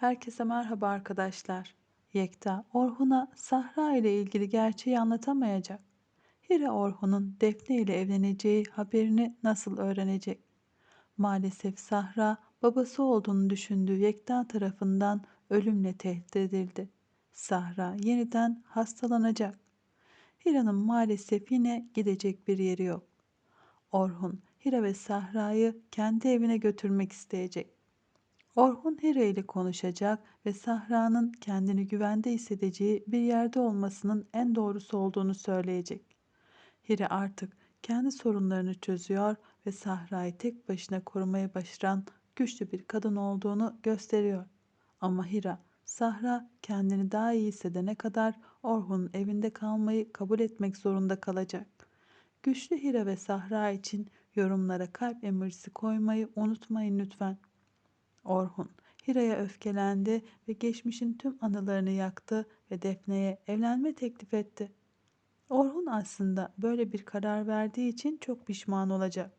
Herkese merhaba arkadaşlar. Yekta, Orhun'a Sahra ile ilgili gerçeği anlatamayacak. Hira Orhun'un Defne ile evleneceği haberini nasıl öğrenecek? Maalesef Sahra, babası olduğunu düşündüğü Yekta tarafından ölümle tehdit edildi. Sahra yeniden hastalanacak. Hira'nın maalesef yine gidecek bir yeri yok. Orhun, Hira ve Sahra'yı kendi evine götürmek isteyecek. Orhun Hira ile konuşacak ve Sahra'nın kendini güvende hissedeceği bir yerde olmasının en doğrusu olduğunu söyleyecek. Hira artık kendi sorunlarını çözüyor ve Sahra'yı tek başına korumaya başaran güçlü bir kadın olduğunu gösteriyor. Ama Hira, Sahra kendini daha iyi hissedene kadar Orhun'un evinde kalmayı kabul etmek zorunda kalacak. Güçlü Hira ve Sahra için yorumlara kalp emojisi koymayı unutmayın lütfen. Orhun, Hira'ya öfkelendi ve geçmişin tüm anılarını yaktı ve Defne'ye evlenme teklif etti. Orhun aslında böyle bir karar verdiği için çok pişman olacak.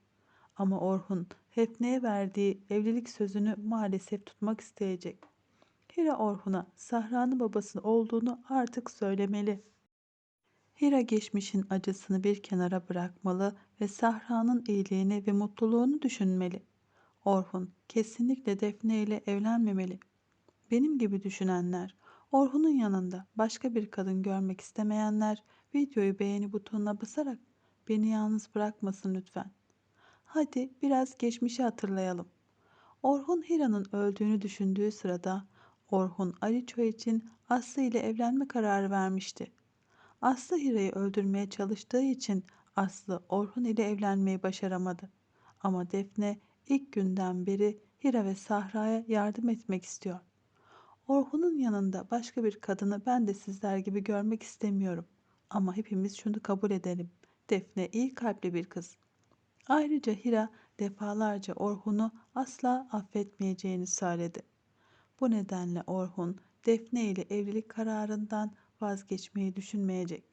Ama Orhun, Defne'ye verdiği evlilik sözünü maalesef tutmak isteyecek. Hira Orhun'a Sahra'nın babası olduğunu artık söylemeli. Hira geçmişin acısını bir kenara bırakmalı ve Sahra'nın iyiliğini ve mutluluğunu düşünmeli. Orhun kesinlikle Defne ile evlenmemeli. Benim gibi düşünenler, Orhun'un yanında başka bir kadın görmek istemeyenler videoyu beğeni butonuna basarak beni yalnız bırakmasın lütfen. Hadi biraz geçmişi hatırlayalım. Orhun Hira'nın öldüğünü düşündüğü sırada Orhun Aliço için Aslı ile evlenme kararı vermişti. Aslı Hira'yı öldürmeye çalıştığı için Aslı Orhun ile evlenmeyi başaramadı. Ama Defne ilk günden beri Hira ve Sahra'ya yardım etmek istiyor. Orhun'un yanında başka bir kadını ben de sizler gibi görmek istemiyorum. Ama hepimiz şunu kabul edelim. Defne iyi kalpli bir kız. Ayrıca Hira defalarca Orhun'u asla affetmeyeceğini söyledi. Bu nedenle Orhun Defne ile evlilik kararından vazgeçmeyi düşünmeyecek.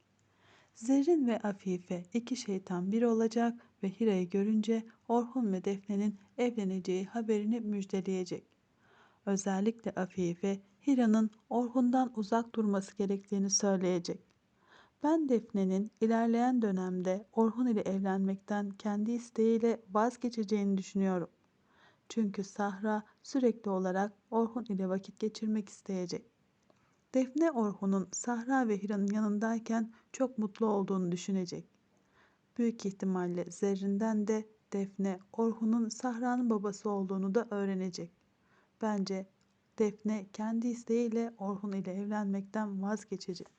Zerrin ve Afife iki şeytan bir olacak ve Hira'yı görünce Orhun ve Defne'nin evleneceği haberini müjdeleyecek. Özellikle Afife Hira'nın Orhun'dan uzak durması gerektiğini söyleyecek. Ben Defne'nin ilerleyen dönemde Orhun ile evlenmekten kendi isteğiyle vazgeçeceğini düşünüyorum. Çünkü Sahra sürekli olarak Orhun ile vakit geçirmek isteyecek. Defne Orhun'un Sahra ve Hira'nın yanındayken çok mutlu olduğunu düşünecek. Büyük ihtimalle Zerrin'den de Defne Orhun'un Sahra'nın babası olduğunu da öğrenecek. Bence Defne kendi isteğiyle Orhun ile evlenmekten vazgeçecek.